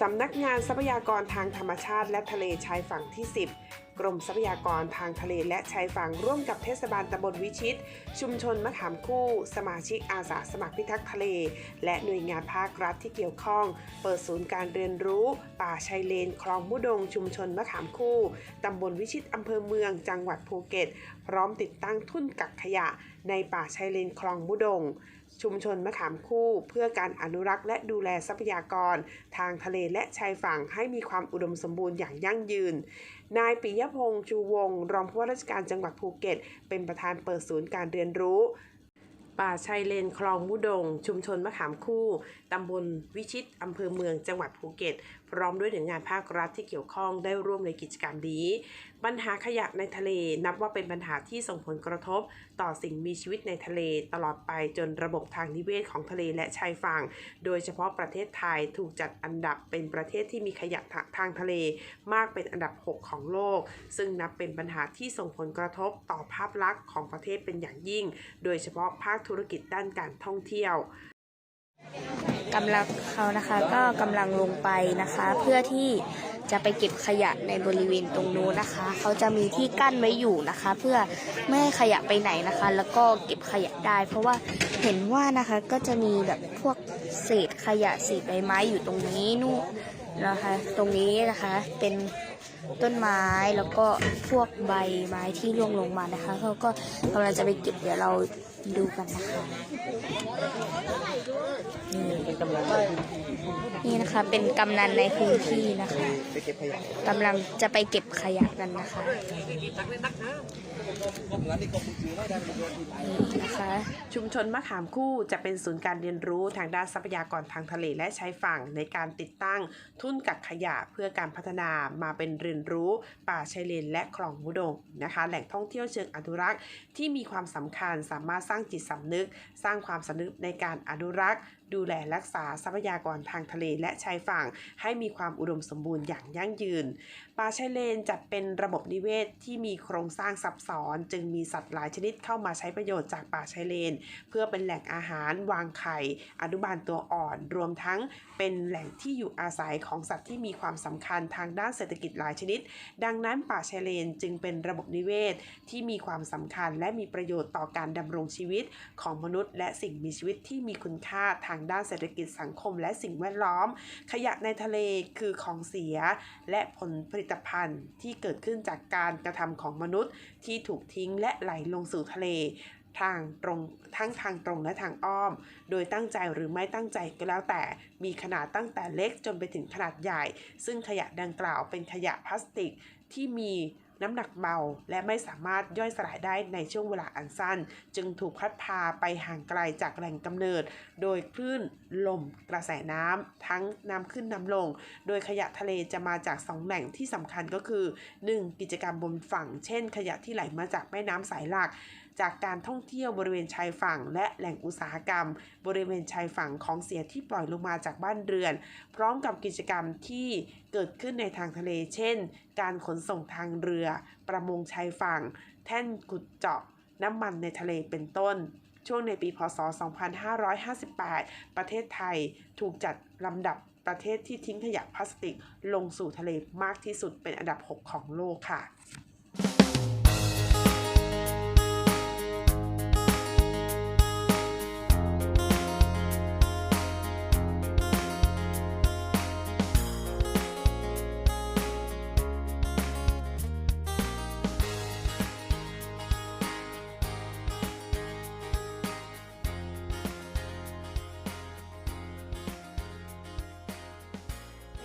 สำนักงานทรัพยากรทางธรรมชาติและทะเลชายฝั่งที่ 10 กรมทรัพยากรทางทะเลและชายฝั่งร่วมกับเทศบาลตำบลวิชิต ชุมชนมะขามคู่ สมาชิกอาสาสมัครพิทักษ์ทะเล และหน่วยงานภาครัฐที่เกี่ยวข้อง เปิดศูนย์การเรียนรู้ ป่าชายเลน คลองมุดง ชุมชนมะขามคู่ตำบลวิชิตอำเภอเมืองจังหวัดภูเก็ต พร้อมติดตั้งทุ่นกักขยะ ในป่าชายเลนคลองมุดงชุมชนมะขามคู่เพื่อการอนุรักษ์และดูแลทรัพยากร ทางทะเลและชายฝั่งให้มีความอุดมสมบูรณ์อย่างยั่งยืน นายปิยพงษ์ชูวงศ์รองผู้ว่าราชการจังหวัดภูเก็ต เป็นประธานเปิดศูนย์การเรียนรู้ป่าชายเลนคลองมุดง ชุมชนมะขามคู่ ตำบลวิชิต อำเภอเมืองจังหวัดภูเก็ตพร้อมด้วยหน่วยงานภาครัฐที่เกี่ยวข้องได้ร่วมในกิจกรรมนี้ ปัญหาขยะในทะเลนับว่าเป็นปัญหาที่ส่งผลกระทบ ต่อสิ่งมีชีวิตในทะเลตลอดไปจนระบบทางนิเวศของทะเลและชายฝั่ง โดยเฉพาะประเทศไทยถูกจัดอันดับเป็นประเทศที่มีขยะทางทะเลมากเป็นอันดับ 6 ของโลก ซึ่งนับเป็นปัญหาที่ส่งผลกระทบต่อภาพลักษณ์ของประเทศเป็นอย่างยิ่ง โดยเฉพาะภาคธุรกิจด้านการท่องเที่ยว กำลังเขานะคะก็กำลังลงไปนะคะ เพื่อที่จะไปเก็บขยะในบริเวณตรงนู้นนะคะ เขาจะมีที่กั้นไว้อยู่นะคะ เพื่อไม่ให้ขยะไปไหนนะคะ แล้วก็เก็บขยะได้ เพราะว่าเห็นว่านะคะก็จะมีแบบพวกเศษขยะเศษใบไม้อยู่ตรงนี้นู่นนะคะ ตรงนี้นะคะเป็นต้นไม้แล้วก็พวกใบไม้ที่ร่วงลงมานะคะเขาก็กำลังจะไปเก็บเดี๋ยวเราดูกันนะคะ นี่นะคะ เป็นกำนันในพื้นที่นะคะกำลังจะไปเก็บขยะกันนะคะนี่นะคะ ชุมชนมะขามคู่จะเป็นศูนย์การเรียนรู้ทางด้านทรัพยากรทางทะเลและชายฝั่งในการติดตั้งทุ่นกักขยะเพื่อการพัฒนามาเป็นเรียนรู้ป่าชายเลนและคลองมุดงนะคะ แหล่งท่องเที่ยวเชิงอนุรักษ์ที่มีความสำคัญสามารถสร้างจิตสำนึก สร้างความสำนึกในการอนุรักษ์ ดูแลรักษาทรัพยากรทางทะเลและชายฝั่ง ให้มีความอุดมสมบูรณ์อย่างยั่งยืน ป่าชายเลนจัดเป็นระบบนิเวศที่มีโครงสร้างซับซ้อน จึงมีสัตว์หลายชนิดเข้ามาใช้ประโยชน์จากป่าชายเลน เพื่อเป็นแหล่งอาหารวางไข่ อนุบาลตัวอ่อน รวมทั้งเป็นแหล่งที่อยู่อาศัยของสัตว์ที่มีความสำคัญทางด้านเศรษฐกิจหลายชนิด ดังนั้นป่าชายเลนจึงเป็นระบบนิเวศที่มีความสำคัญและมีประโยชน์ต่อการดำรงชีวิตของมนุษย์ และสิ่งมีชีวิตที่มีคุณค่าทางางด้านเศรษฐกิจสังคมและสิ่งแวดล้อม ขยะในทะเลคือของเสีย และผลผลิตภัณฑ์ที่เกิดขึ้นจากการกระทำของมนุษย์ที่ถูกทิ้งและไหลลงสู่ทะเลทางตรงทั้งทางตรงและทางอ้อม โดยตั้งใจหรือไม่ตั้งใจก็แล้วแต่มีขนาดตั้งแต่เล็กจนไปถึงขนาดใหญ่ ซึ่งขยะดังกล่าวเป็นขยะพลาสติกที่มี น้ำหนักเบา และไม่สามารถย่อยสลายได้ในช่วงเวลาอันสั้น จึงถูกพัดพาไปห่างไกลจากแหล่งกำเนิด โดยคลื่นลมกระแสน้ำทั้งน้ำขึ้นน้ำลง โดยขยะทะเลจะมาจากสองแหล่งที่สำคัญก็คือ 1. กิจกรรมบนฝั่ง เช่น ขยะที่ไหลมาจากแม่น้ำสายหลัก จากการท่องเที่ยวบริเวณชายฝั่ง และแหล่งอุตสาหกรรม บริเวณชายฝั่งของเสียที่ปล่อยลงมาจากบ้านเรือน พร้อมกับกิจกรรมที่เกิดขึ้นในทางทะเล เช่น การขนส่งทางเรือ ประมงชายฝั่ง แท่นขุดเจาะ น้ำมันในทะเลเป็นต้น ช่วงในปี พศ 2558 ประเทศไทยถูกจัดลำดับประเทศที่ทิ้งขยะพลาสติกลงสู่ทะเลมากที่สุดเป็นอันดับ 6 ของโลกค่ะ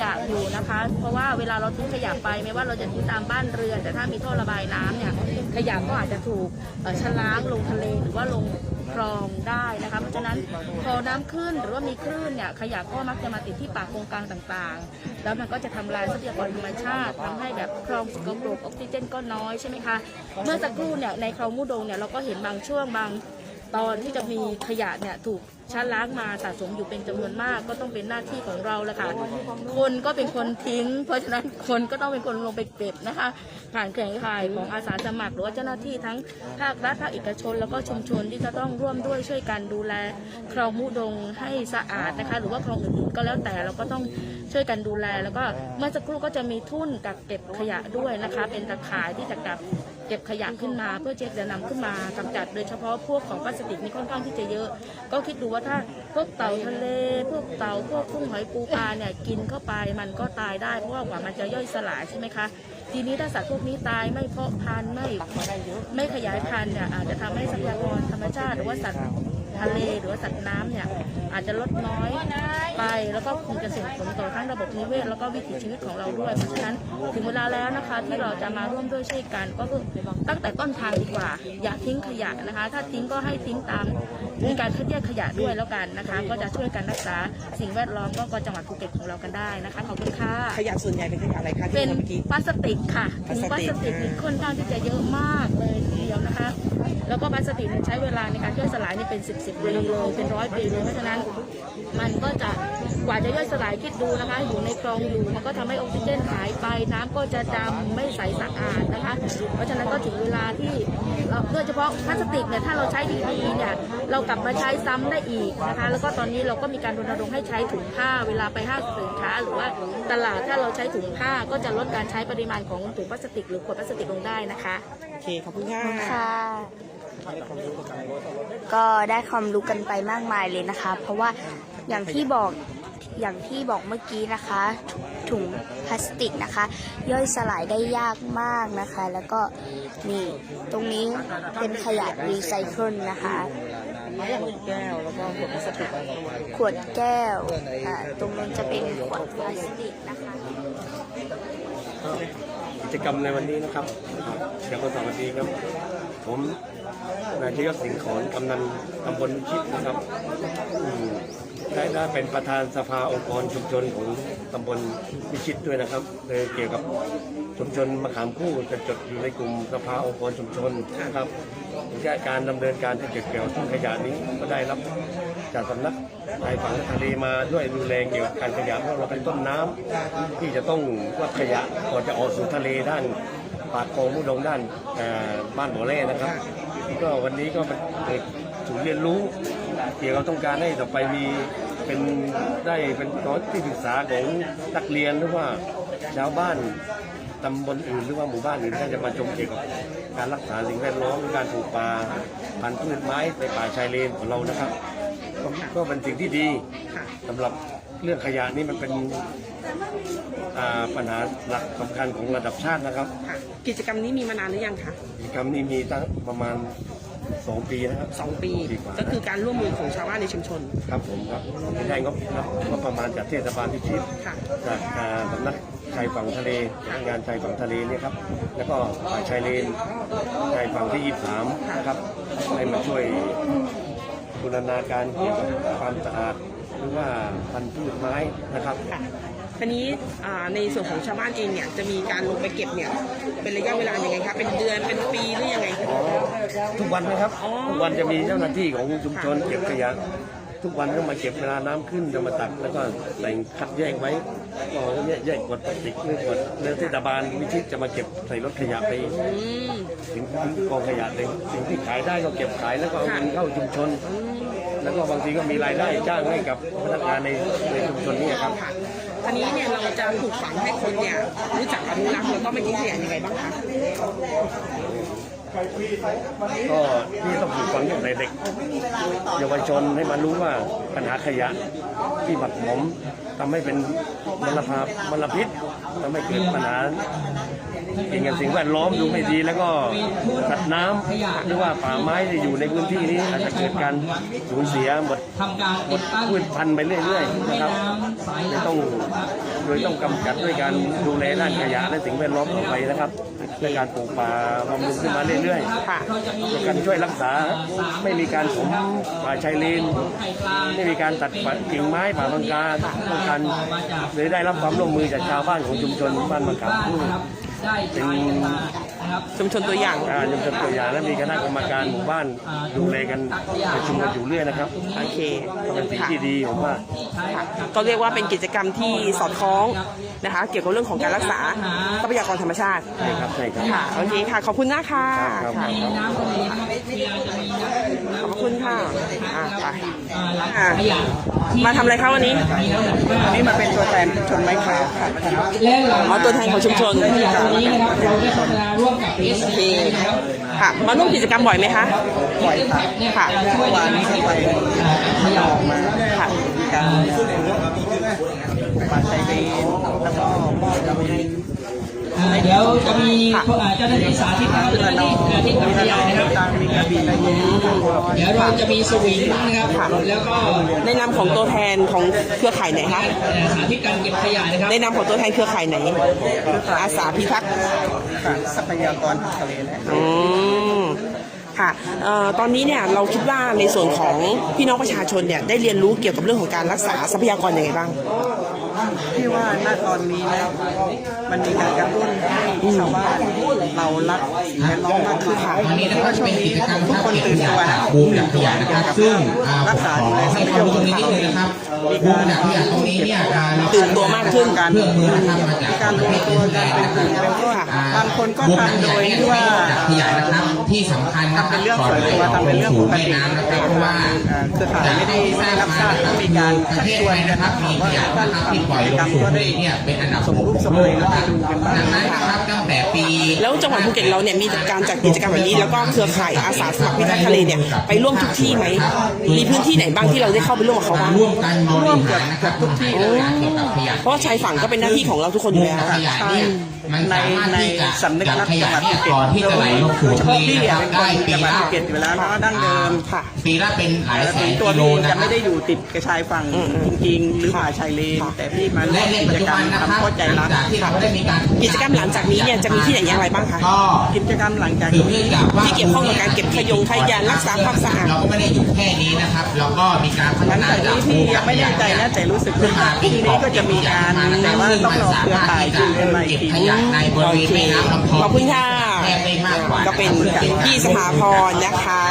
ยะอยู่นะคะ เพราะว่าเวลาเราทิ้งขยะไปไม่ว่าเราจะทิ้งตามบ้านเรือน แต่ถ้ามีท่อระบายน้ำเนี่ยขยะก็อาจจะถูกชะล้างลงทะเลหรือว่าลงคลองได้นะคะเพราะฉะนั้นพอน้ำขึ้นหรือว่ามีคลื่นเนี่ยขยะก็มักจะมาติดที่ปากโครงกลางต่างๆ แล้วมันก็จะทำลายทรัพยากรธรรมชาติทำให้แบบคลองสกปรกออกซิเจนก็น้อยใช่ไหมคะเมื่อสักครู่เนี่ยในคลองมูดงเนี่ยเราก็เห็นบางช่วงบางตอนที่จะมีขยะเนี่ยถูกชะล้างมาสะสมอยู่เป็นจำนวนมากก็ต้องเป็นหน้าที่ของเราแหละค่ะ คนก็เป็นคนทิ้ง เพราะฉะนั้นคนก็ต้องเป็นคนลงไปเก็บนะคะ ผ่านแข่งข่ายของอาสาสมัครหรือว่าเจ้าหน้าที่ทั้งภาครัฐภาคเอกชน แล้วก็ชุมชนที่จะต้องร่วมด้วยช่วยกันดูแลคลองมุดงให้สะอาดนะคะ หรือว่าคลองอื่นๆก็แล้วแต่เราก็ต้องช่วยกันดูแล แล้วก็เมื่อสักครู่ก็จะมีทุ่นกักเก็บขยะด้วยนะคะ เป็นตะข่ายที่จะกักเก็บขยะขึ้นมา เพื่อเช็คจะนำขึ้นมากำจัด โดยเฉพาะพวกของพลาสติกนี่ค่อนข้างที่จะเยอะ ก็คิดดูว่าถ้าพวกเต่าทะเล พวกเต่าพวกกุ้งหอยปูปลาเนี่ยกินเข้าไปมันก็ตายได้เพราะว่ากว่ามันจะย่อยสลายใช่ไหมคะทีนี้ถ้าสัตว์พวกนี้ตายไม่เพาะพันธุ์ไม่ไม่ขยายพันธุ์เนี่ยอาจจะทำให้ทรัพยากรธรรมชาติหรือว่าสัตว์ ทะเลหรือว่าสัตว์น้ำเนี่ยอาจจะลดน้อยไป แล้วก็คงจะส่งผลต่อทั้งระบบนิเวศแล้วก็วิถีชีวิตของเราด้วยเพราะฉะนั้นถึงเวลาแล้วนะคะที่เราจะมาร่วมด้วยช่วยกันก็คือตั้งแต่ต้นทางดีกว่า อย่าทิ้งขยะนะคะ ถ้าทิ้งก็ให้ทิ้งตามมีการคัดแยกขยะด้วยแล้วกันนะคะ ก็จะช่วยกันรักษาสิ่งแวดล้อมก็ก็จังหวัดภูเก็ตของเรากันได้นะคะขอบคุณค่ะขยะส่วนใหญ่เป็นขยะอะไรคะที่เป็นเมื่อกี้พลาสติกค่ะถุงพพลาลาสสติติกกนี่ค่อนข้างที่จะเยอะมากเลยทีเดียวนะคะ แล้วก็พลาสติกใช้เวลาในการย่อยสลายนี่เป็น 10บสปีเลยเป็นร้อยปีเลยเพราะฉะนั้นมันก็จะกว่าจะย่อยสลายคิดดูนะคะ อยู่ในคลองอยู่มันก็ทำให้ออกซิเจนหายไปน้ำก็จะดำไม่ใสสะอาดนะคะ เพราะฉะนั้นก็ถึงเวลาที่เราโดยเฉพาะพลาสติกเนี่ยถ้าเราใช้ดีๆเนี่ยเรากลับมาใช้ซ้ำได้อีกนะคะ แล้วก็ตอนนี้เราก็มีการรณรงค์ให้ใช้ถุงผ้าเวลาไปห้างสินค้า หรือว่าตลาดถ้าเราใช้ถุงผ้าก็จะลดการใช้ปริมาณของถุงพลาสติก หรือขวดพลาสติกลงได้นะคะโอเคขอบคุณค่ะค่ะ ก็ได้ความรู้กันไปมากมายเลยนะคะ เพราะว่าอย่างที่บอกอย่างที่บอกเมื่อกี้นะคะ ถุงพลาสติกนะคะ ย่อยสลายได้ยากมากนะคะ แล้วก็นี่ตรงนี้เป็นขยะรีไซเคิลนะคะแก้วแล้วก็ขวดพลาสติกขวดแก้วตรงนั้นจะเป็นขวดพลาสติกนะคะ จกรรมในวันนี้นะครับเดี๋ยวก็สวัสดีครับ ผมนายชยศสิงห์ขอนกำนันตำบลวิชิตนะครับได้ได้เป็นประธานสภาองค์กรชุมชนของตำบลวิชิตด้วยนะครับโดยเกี่ยวกับชุมชนมะขามคู่จะจดอยู่ในกลุ่มสภาองค์กรชุมชนนะครับการดำเนินการที่เกี่ยวกับทุ่งขยะนี้ก็ได้รับ จากสำนักชายฝั่งทะเลมาด้วยดูแลเกี่ยวกับการขยะเพราะเราเป็นต้นน้ำที่จะต้องรับขยะก่อนจะออกสู่ทะเลด้านปากคลองมุดงด้านบ้านบ่อแร่นะครับ ก็วันนี้ก็เป็นเกิดศูนย์เรียนรู้เกี่ยวกับต้องการให้ต่อไปมีเป็นได้เป็นคอร์สที่ศึกษาของนักเรียนหรือว่าชาวบ้านตำบลอื่นหรือว่าหมู่บ้านอื่นที่จะมาชมเกี่ยวกับการรักษาสิ่งแวดล้อมการปลูกป่าพันธุ์พืชไม้ในป่าชายเลนของเรานะครับ ก็ก็เป็นสิ่งที่ดีค่ะสำหรับเรื่องขยะนี่มันเป็นอ่าปัญหาหลักสำคัญของระดับชาตินะครับ ค่ะ กิจกรรมนี้มีมานานหรือยังคะกิจกรรมนี้มีตั้งประมาณ 2 ปีนะครับสองปีดีกว่าก็คือการร่วมมือของชาวบ้านในชุมชน ครับผมครับได้งบรับงบประมาณจากเทศบาลพิชิต ค่ะ จากอ่าสำนักชายฝั่งทะเลสำนักงานชายฝั่งทะเลเนี่ยครับ แล้วก็ฝ่ายชายเลนชายฝั่งที่ 23 นะครับ ให้มาช่วย บูรณาการเกี่ยวกับความสะอาดหรือว่าพันธุ์พืชไม้นะครับ ค่ะทีนี้อ่าในส่วนของชาวบ้านเองเนี่ยจะมีการลงไปเก็บเนี่ยเป็นระยะเวลายังไงคะเป็นเดือนเป็นปีหรือยังไงอ๋อทุกวันนะครับ อ๋อ ทุกวันจะมีเจ้าหน้าที่ของชุมชนเก็บขยะ ทุกวันต้องมาเก็บเวลาน้ำขึ้นจะมาตักแล้วก็แต่งคัดแยกไว้ก็แยกแยกขวดพลาสติกหรือขวดเรือเทศบาลวิชิตจะมาเก็บใส่รถขยะไปถึงกองขยะเลยสิ่งที่ขายได้ก็เก็บขายแล้วก็เอาเงินเข้าชุมชน แล้วก็บางทีก็มีรายได้จ้างให้กับพนักงานในในชุมชนนี่ครับค่ะทีนี้เนี่ยเราจะปลูกฝังให้คนเนี่ยรู้จักอนุรักษ์แล้วก็ไม่ทิ้งขยะยังไงบ้างคะ ก็ที่ต้องปลูกฝังอย่างในเด็กเยาวชนให้มารู้ว่าปัญหาขยะที่หมักหมมทำให้เป็นมลภาพมลพิษทำให้เกิดปัญหาเกี่ยวกับสิ่งแวดล้อมดูไม่ดีแล้วก็สัตว์น้ำหรือว่าป่าไม้ที่อยู่ในพื้นที่นี้อาจจะเกิดการสูญเสียหมดหมดพืชพันธุ์ไปเรื่อยๆนะครับเลยต้องโดยต้องกำจัดด้วยการดูแลด้านขยะและสิ่งแวดล้อมต่อไปนะครับในการปลูกป่าบำรุงขึ้นมาเรื่อยๆค่ะการช่วยรักษาไม่มีการถมป่าชายเลนไม่มีการตัดกิ่งไม้ป่าบังกาป้องกันเลยได้รับความร่วมมือจากชาวบ้านของชุมชนบ้านมะขามคู่ได้เป็นใช้ชุมชนตัวอย่างอ่ายังเป็นตัวอย่างและมีคณะกรรมการหมู่บ้านดูแลกันประชุมกันอยู่เรื่อยนะครับโอเคเป็นสิ่งค่ะที่ดีผมว่าค่ะก็เรียกว่าเป็นกิจกรรมที่สอดคล้องนะคะ เกี่ยวกับเรื่องของการรักษาทรัพยากรธรรมชาติใช่ครับใช่ครับค่ะโอเคค่ะขอบคุณนะค่ะครับค่ะ ครับขอบคุณค่ะอ่าไปอ่ามาทำอะไรคะวันนี้ วันนี้มาเป็นตัวแทนชนไม้ขาวค่ะและหลังอ๋อตัวแทนของชุมชนขยะตรงนี้นะครับเราได้พัฒนาร่วมกับ s โอเคนะครับค่ะ มาร่วมกิจกรรมบ่อยไหมคะปล่อยค่ะค่ะเมื่อวานนี้ก็ไปขยะออกมาค่ะมีการปัดใจเบนแล้วก็มอบกับดินอ่า เดี๋ยวจะมีอ่าเจ้าหน้าที่สาธิตนะครับเจ้าหน้าที่สาธิตกับขยะนะครับตามมีกระบี่และยิงเดี๋ยวเราจะมีสวิงนะครับแล้วก็ในนามของตัวแทนของเครือข่ายไหนคะเอ่อสาธิตการเก็บขยะนะครับในนามของตัวแทนเครือข่ายไหนอาสาพิทักษ์ค่ะทรัพยากรทางทะเลและอืมค่ะเอ่อตอนนี้เนี่ยเราคิดว่าในส่วนของพี่น้องประชาชนเนี่ยได้เรียนรู้เกี่ยวกับเรื่องของการรักษาทรัพยากรยังไงบ้าง ที่ว่าณตอนนี้นะมันมีการกระตุ้นให้ชาวบ้านเรารักสิ่งแวดล้อมมากขึ้นวันนี้นะครับเป็นกิจกรรมทุกคนตื่นตัวนะบูมดักขยะนะครับ ซึ่งรักษาดูแลทรัให้พความยากรู้ตรงนี้นิดนึงนะครับมีบูกามรดักขยะตรงนี้เนี่ยอ่ารตื่นตัวมากขึ้นการเครื่อมือนะครับมาจาการรวมตัวกันเป็นกลุ่มเป็นก้อนบางคนก็ทำโดยที่ว่าดักขยะนะครับที่สำคัญนะครับเป็นเรื่องส่วนตัวทำเป็นเรื่องปกติแม่น้ำนะครับเพราะว่าอ่าเครือข่ายไม่ได้ได้รับทราบมีการประชักเทศชวไทนยนะครับมีขยะนะครับที่ปล่อยลงสู่ทะเลเนี่ยเป็นอันดับสมรูปสมโลเลยกแล้วนะครับดูกันบ้างนั้นนะครับตั้งแต่ปีแล้วจังหวัดภูเก็ตเราเนี่ยมีการจัดกิจกรรมแบบนี้ แล้วก็เครือข่ายอาสาสมัครพิทักษ์ทะเลเนี่ยไปร่วมทุกที่ไหมมีพื้นที่ไหนบ้างที่เราได้เข้าไปร่วมกับเขาบ้างร่วมกันบริหารนะครับทุกที่เลยเกี่ยวกับขยะเพราะชายฝั่งก็เป็นหน้าที่ของเราทุกคนอยู่แล้วขยะนี่ มันในสามารถในที่จะสำนึกดักรักขจัยะงหวัดเนี่ภูยเก็ตก่อนที่จะไหลลงโดสู่ยเฉทะพาะเลพี่นะคอะรับเป็นคนได้ปีจังหวัดละภูเก็ตอยู่แล้วเนาะดั้งเดิมค่ะ ปีละเป็นหลายแต่แสถึนงตัวกิโลพี่นะจะครัไม่บ ได้อยู่ติดกระชายฝั่งจริงๆ หรือป่าชายเลน แต่พี่มาร่และวมในกิปัจจจุกรรบัมนนะคทำรับเข้าใจหลัรังก จากที่เราได้มีการกิจกรรมหลังจากนี้เนี่ยจะมีที่ไหนอย่างไรบ้างคะ ก็กิจกรรมหลังจากสืบนี้เนื่องจากว่าที่เกี่ยวข้องกับการเก็บขยงขยะรักษาความสะอาด เราก็ไม่ได้อยู่ แค่นี้นะครับเราก็มีการพัฒหลังนาจากจากนี้พี่ยังไม่แน่ใจนะแต่รู้สึกว่าพรุ่งนี้ก็จะมีการแต่ว่าต้องรอเครือข่ายดูกันใหม่อีกเก็บทีขยะในบริเวณแม่น้ำลำพองขอบคุณค่ะแทบได้มากกว่าก็เป็นพี่สถาพรนะคะ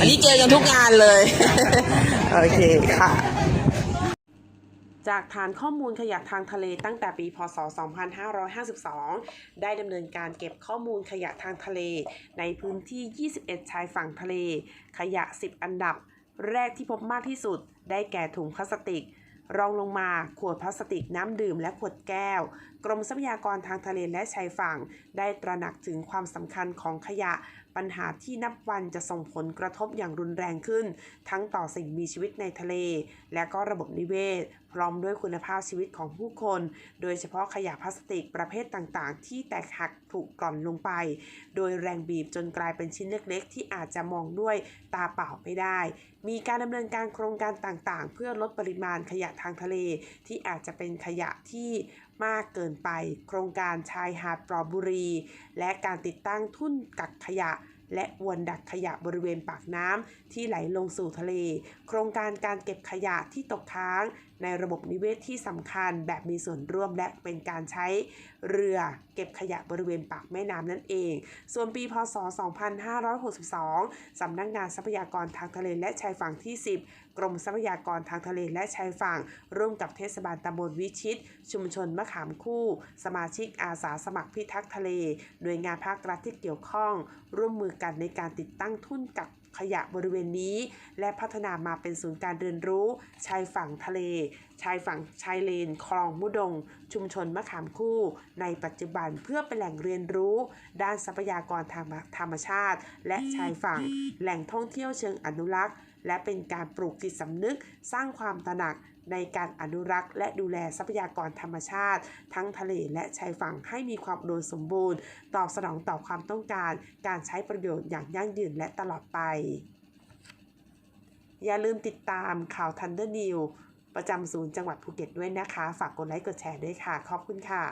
อันนี้เจอกันทุกงานเลย โอเคค่ะ จากฐานข้อมูลขยะทางทะเลตั้งแต่ปีพศ 2552 ได้ดำเนินการเก็บข้อมูลขยะทางทะเล ในพื้นที่ 21 ชายฝั่งทะเล ขยะ 10 อันดับ แรกที่พบมากที่สุด ได้แก่ถุงพลาสติก รองลงมาขวดพลาสติกน้ำดื่มและขวดแก้ว กรมทรัพยากรทางทะเลและชายฝั่ง ได้ตระหนักถึงความสำคัญของขยะ ปัญหาที่นับวันจะส่งผลกระทบอย่างรุนแรงขึ้น ทั้งต่อสิ่งมีชีวิตในทะเล และก็ระบบนิเวศ พร้อมด้วยคุณภาพชีวิตของผู้คน โดยเฉพาะขยะพลาสติกประเภทต่างๆ ที่แตกหักถูกกร่อนลงไป โดยแรงบีบจนกลายเป็นชิ้นเล็ก ๆ ที่อาจจะมองด้วยตาเปล่าไม่ได้ มีการดำเนินการโครงการต่างๆ เพื่อลดปริมาณขยะทางทะเล ที่อาจจะเป็นขยะที่มากเกินไป โครงการชายหาดปลอบบุรี และการติดตั้งทุ่นกักขยะ และอวนดักขยะบริเวณปากน้ำที่ไหลลงสู่ทะเล โครงการการเก็บขยะที่ตกค้าง ในระบบนิเวศที่สำคัญแบบมีส่วนร่วมและเป็นการใช้เรือเก็บขยะบริเวณปากแม่น้ำนั่นเอง ส่วนปีพศ 2562 สำนักงานทรัพยากรทางทะเลและชายฝั่งที่ 10 กรมทรัพยากรทางทะเลและชายฝั่ง ร่วมกับเทศบาลตำบลวิชิต ชุมชนมะขามคู่ สมาชิกอาสาสมัครพิทักษ์ทะเล หน่วยงานภาครัฐที่เกี่ยวข้อง ร่วมมือกันในการติดตั้งทุ่นกัก ขยะบริเวณนี้ และพัฒนามาเป็นศูนย์การเรียนรู้ ชายฝั่งทะเล ชายฝั่งชายเลน คลองมุดง ชุมชนมะขามคู่ ในปัจจุบันเพื่อเป็นแหล่งเรียนรู้ ด้านทรัพยากรทางธรรมชาติ และชายฝั่ง แหล่งท่องเที่ยวเชิงอนุรักษ์ และเป็นการปลูกจิตสำนึก สร้างความตระหนัก ในการอนุรักษ์และดูแลทรัพยากรธรรมชาติ ทั้งทะเลและชายฝั่งให้มีความอุดมสมบูรณ์ ตอบสนองต่อความต้องการ การใช้ประโยชน์อย่างยั่งยืนและตลอดไป อย่าลืมติดตามข่าว Thunder New ประจำศูนย์จังหวัดภูเก็ตด้วยนะคะ ฝากกดไลค์กดแชร์ด้วยค่ะ ขอบคุณค่ะ